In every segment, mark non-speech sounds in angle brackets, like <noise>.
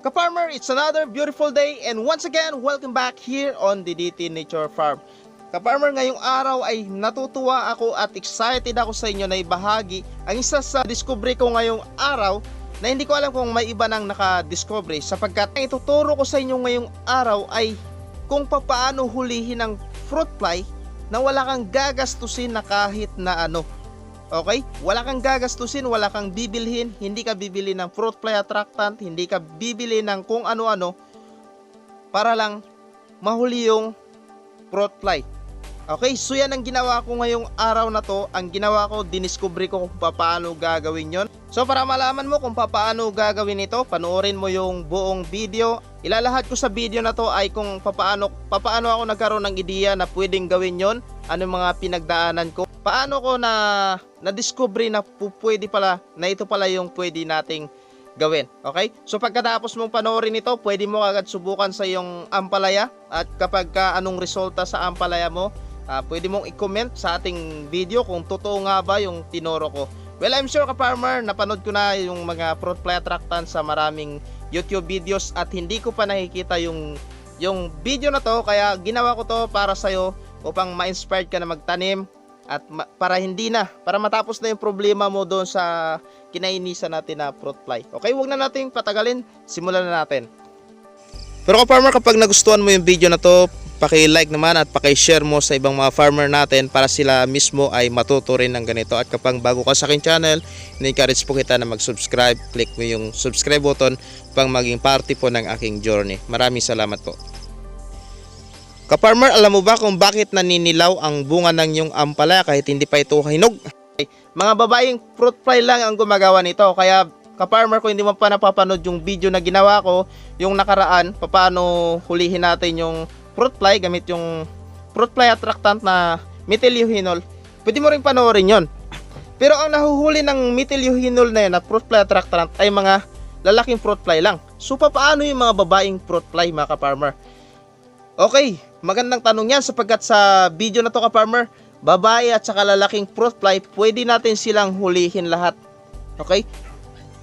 Ka-farmer, it's another beautiful day and once again, welcome back here on the DT Nature Farm. Ka-farmer, ngayong araw ay natutuwa ako at excited ako sa inyo na ibahagi ang isa sa discovery ko ngayong araw na hindi ko alam kung may iba nang nakadiscovery sapagkat ang ituturo ko sa inyo ngayong araw ay kung papaano hulihin ang fruit fly na wala kang gagastusin na kahit na ano. Okay? Wala kang gagastusin, wala kang bibilhin, hindi ka bibili ng fruit fly attractant, hindi ka bibili ng kung ano-ano para lang mahuli yung fruit fly. Okay, so yan ang ginawa ko ngayong araw na to. Ang ginawa ko, diniscovery ko kung paano gagawin yon. So para malaman mo kung paano gagawin ito, panoorin mo yung buong video. Ilalahat ko sa video na to ay kung paano, paano ako nagkaroon ng ideya na pwedeng gawin yon, ano mga pinagdaanan ko. Paano ko na na-discover na pwede pala, na ito pala yung pwede nating gawin. Okay? So pagkatapos mong panoorin ito, pwede mo agad subukan sa iyong ampalaya at kapag ka anong resulta sa ampalaya mo, ah, pwede mong i-comment sa ating video kung totoo nga ba yung tinoro ko. Well, I'm sure ka-farmer, napanood ko na yung mga fruit fly attractant sa maraming YouTube videos at hindi ko pa nakikita yung yung video na to kaya ginawa ko to para sa'yo upang ma-inspired ka na magtanim at ma- para hindi na, para matapos na yung problema mo doon sa kinainisan natin na fruit fly. Okay, wag na natin patagalin, simulan na natin. Pero ka-farmer, kapag nagustuhan mo yung video na to, paki-like naman at paki-share mo sa ibang mga farmer natin para sila mismo ay matuto rin ng ganito. At kapag bago ka sa akin channel, in-encourage po kita na mag-subscribe. Click mo yung subscribe button pang maging party po ng aking journey. Maraming salamat po. Ka-farmer, alam mo ba kung bakit naninilaw ang bunga ng yung ampalaya kahit hindi pa ito hinog? Mga babaeng fruit fly lang ang gumagawa nito. Kaya ka-farmer, kung hindi mo pa napapanood yung video na ginawa ko, yung nakaraan, paano hulihin natin yung fruit fly gamit yung fruit fly attractant na methyluhinol, pwede mo rin panoorin yon. Pero ang nahuhuli ng methyluhinol na yun na fruit fly attractant ay mga lalaking fruit fly lang. So paano yung mga babaeng fruit fly mga ka-farmer? Okay, magandang tanong yan sapagkat sa video na to ka-farmer, babae at saka lalaking fruit fly, pwede natin silang hulihin lahat. Okay?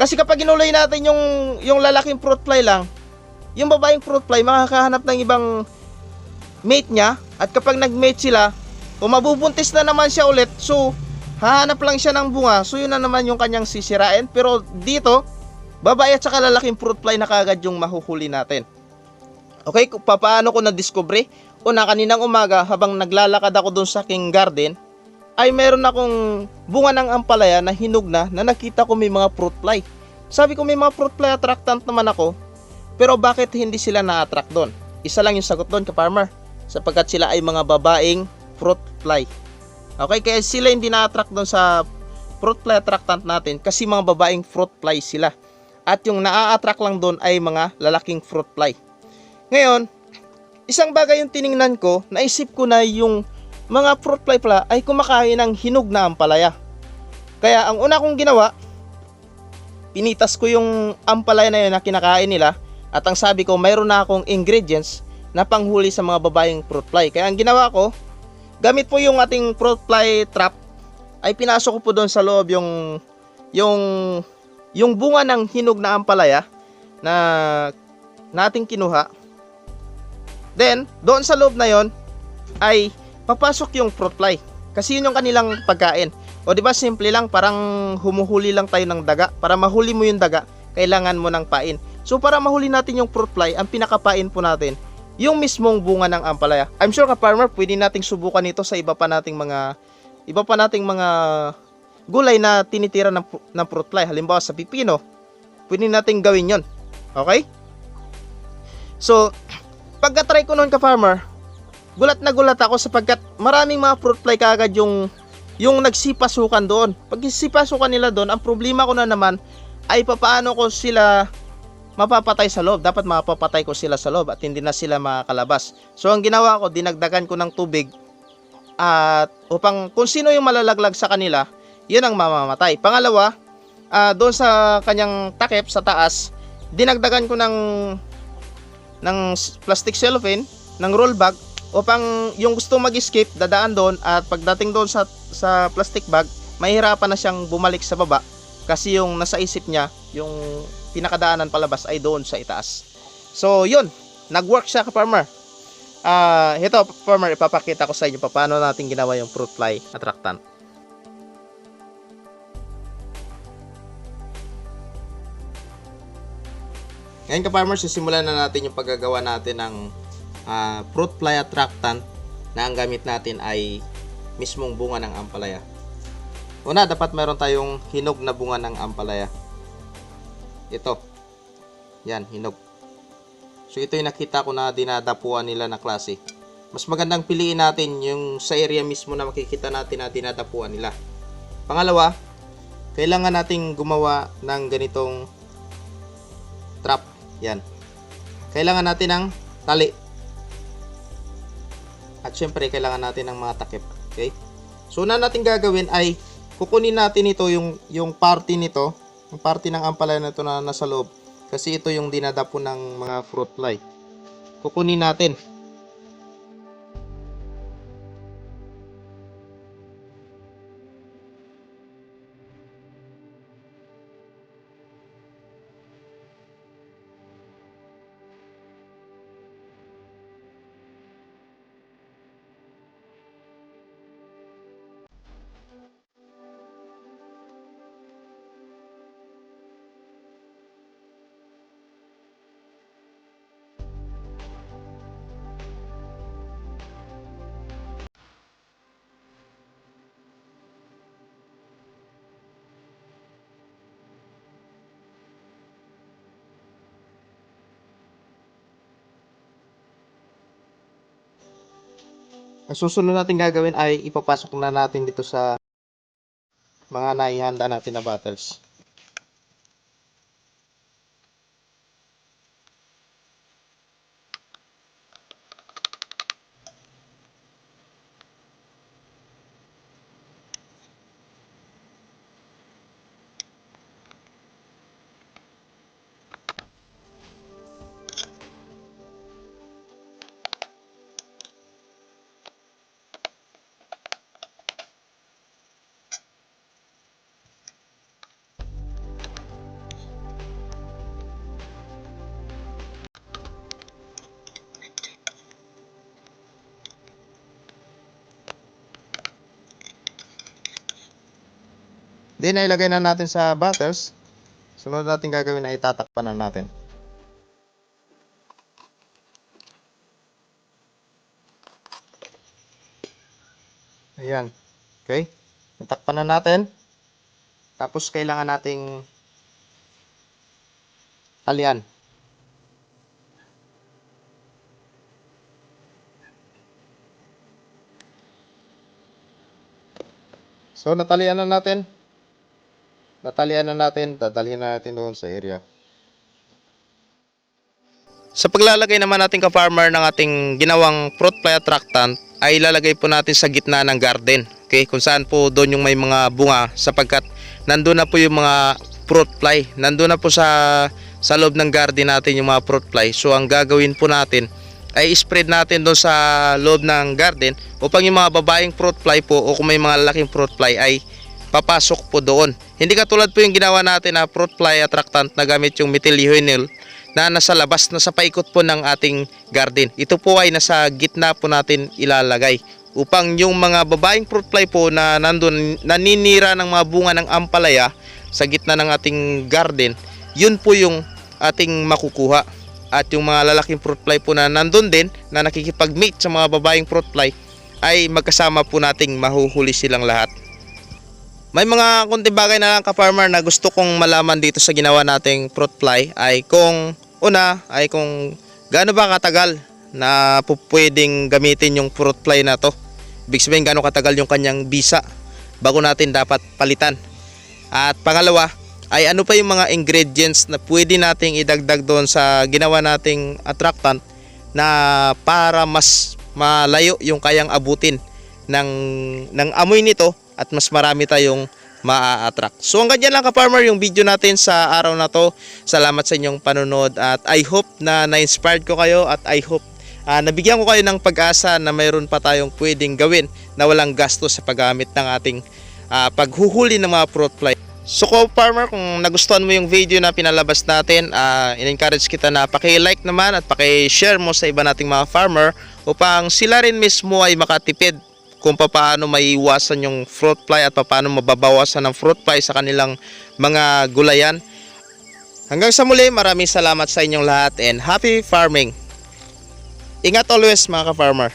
Kasi kapag inulay natin yung, yung lalaking fruit fly lang, yung babaeng fruit fly makakahanap ng ibang mate niya at kapag nag-mate sila, kung mabubuntis na naman siya ulit, so hahanap lang siya ng bunga, so yun na naman yung kanyang sisirain. Pero dito, babae at saka lalaking fruit fly na kagad yung mahuhuli natin. Okay, paano ko na-discover? Una, kaninang umaga, habang naglalakad ako doon sa aking garden, ay meron akong bunga ng ampalaya na hinog na na nakita ko may mga fruit fly. Sabi ko may mga fruit fly attractant naman ako, pero bakit hindi sila na-attract doon? Isa lang yung sagot doon, ka-farmer, sapagkat sila ay mga babaeng fruit fly. Okay, kaya sila hindi na-attract doon sa fruit fly attractant natin kasi mga babaeng fruit fly sila. At yung na-attract lang doon ay mga lalaking fruit fly. Ngayon, isang bagay yung tiningnan ko, naisip ko na yung mga fruit fly pala ay kumakain ng hinog na ampalaya. Kaya ang una kong ginawa, pinitas ko yung ampalaya na yun na kinakain nila at ang sabi ko mayroon na akong ingredients na panghuli sa mga babaeng fruit fly. Kaya ang ginawa ko, gamit po yung ating fruit fly trap ay pinasok ko po doon sa loob yung yung yung bunga ng hinog na ampalaya na nating kinuha. Then, doon sa loob na yon ay papasok yung fruit fly. Kasi yun yung kanilang pagkain. O di ba simple lang, parang humuhuli lang tayo ng daga. Para mahuli mo yung daga, kailangan mo ng pain. So para mahuli natin yung fruit fly, ang pinakapain po natin, yung mismong bunga ng ampalaya. I'm sure ka-farmer, pwede nating subukan ito sa iba pa nating mga iba pa nating mga gulay na tinitira ng, ng fruit fly. Halimbawa sa pipino, pwede nating gawin yon. Okay? So, <clears throat> pagka-try ko noon ka-farmer, gulat na gulat ako sapagkat maraming mga fruit fly kaagad yung yung nagsipasukan doon. Pag sipasukan nila doon, ang problema ko na naman ay papaano ko sila mapapatay sa loob. Dapat mapapatay ko sila sa loob at hindi na sila makakalabas. So ang ginawa ko, dinagdagan ko ng tubig at upang kung sino yung malalaglag sa kanila, yun ang mamamatay. Pangalawa, ah, doon sa kanyang takip sa taas, dinagdagan ko ng ng plastic cellophane, ng roll bag upang yung gusto mag-escape dadaan doon at pagdating doon sa sa plastic bag, mahirapan na siyang bumalik sa baba Kasi yung nasa isip niya, yung pinakadaanan palabas ay doon sa itaas. So, yun. Nag-work siya ka-farmer. Ah, ito, farmer, ipapakita ko sa inyo pa paano natin ginawa yung fruit fly attractant. Ngayon ka-farmer, sisimulan na natin yung paggagawa natin ng ah, fruit fly attractant na ang gamit natin ay mismong bunga ng ampalaya. Una, dapat meron tayong hinog na bunga ng ampalaya. Ito. Yan, hinog. So ito yung nakita ko na dinadapuan nila na klase. Mas magandang piliin natin yung sa area mismo na makikita natin na dinadapuan nila. Pangalawa, kailangan nating gumawa ng ganitong trap. Yan. Kailangan natin ng tali. At syempre, kailangan natin ng mga takip. Okay? So, una natin gagawin ay kukunin natin ito, yung, yung party nito, yung party ng ampalaya na ito na nasa loob. Kasi ito yung dinadapo ng mga fruit fly. Kukunin natin. Ang susunod natin gagawin ay ipapasok na natin dito sa mga naihanda natin na bottles. Then, ilagay na natin sa bottles. Sunod natin gagawin ay tatakpan na natin. Ayan. Okay. Natakpan na natin. Tapos, kailangan nating talian. So, natalian na natin. Natalian na natin, dadalhin na natin doon sa area. Sa paglalagay naman natin ka-farmer ng ating ginawang fruit fly attractant ay ilalagay po natin sa gitna ng garden. Okay, kung saan po doon yung may mga bunga sapagkat nandun na po yung mga fruit fly. Nandun na po sa sa loob ng garden natin yung mga fruit fly. So ang gagawin po natin ay spread natin doon sa loob ng garden upang yung mga babaeng fruit fly po o kung may mga lalaking fruit fly ay papasok po doon. Hindi katulad po yung ginawa natin na fruit fly attractant na gamit yung methylhuenol na nasa labas, nasa paikot po ng ating garden. Ito po ay nasa gitna po natin ilalagay upang yung mga babaeng fruit fly po na nandun, naninira ng mga bunga ng ampalaya sa gitna ng ating garden, yun po yung ating makukuha. At yung mga lalaking fruit fly po na nandun din, na nakikipag-mate sa mga babaeng fruit fly, ay magkasama po nating mahuhuli silang lahat. May mga kunti bagay na lang ka-farmer na gusto kong malaman dito sa ginawa nating fruit fly ay kung una ay kung gaano ba katagal na pwedeng gamitin yung fruit fly na to. Ibig sabihin gaano katagal yung kanyang bisa bago natin dapat palitan. At pangalawa ay ano pa yung mga ingredients na pwede nating idagdag doon sa ginawa nating attractant na para mas malayo yung kayang abutin ng, ng amoy nito at mas marami tayong maa-attract. So hanggang dyan lang ka-farmer yung video natin sa araw na to. Salamat sa inyong panonood at I hope na na-inspired ko kayo at I hope ah, nabigyan ko kayo ng pag-asa na mayroon pa tayong pwedeng gawin na walang gasto sa paggamit ng ating ah, paghuhuli ng mga fruit fly. So farmer kung nagustuhan mo yung video na pinalabas natin, ah, in-encourage kita na paki-like naman at paki-share mo sa iba nating mga farmer upang sila rin mismo ay makatipid kung paano maiiwasan yung fruit fly at paano mababawasan ng fruit fly sa kanilang mga gulayan. Hanggang sa muli, maraming salamat sa inyong lahat and happy farming! Ingat always mga ka-farmer!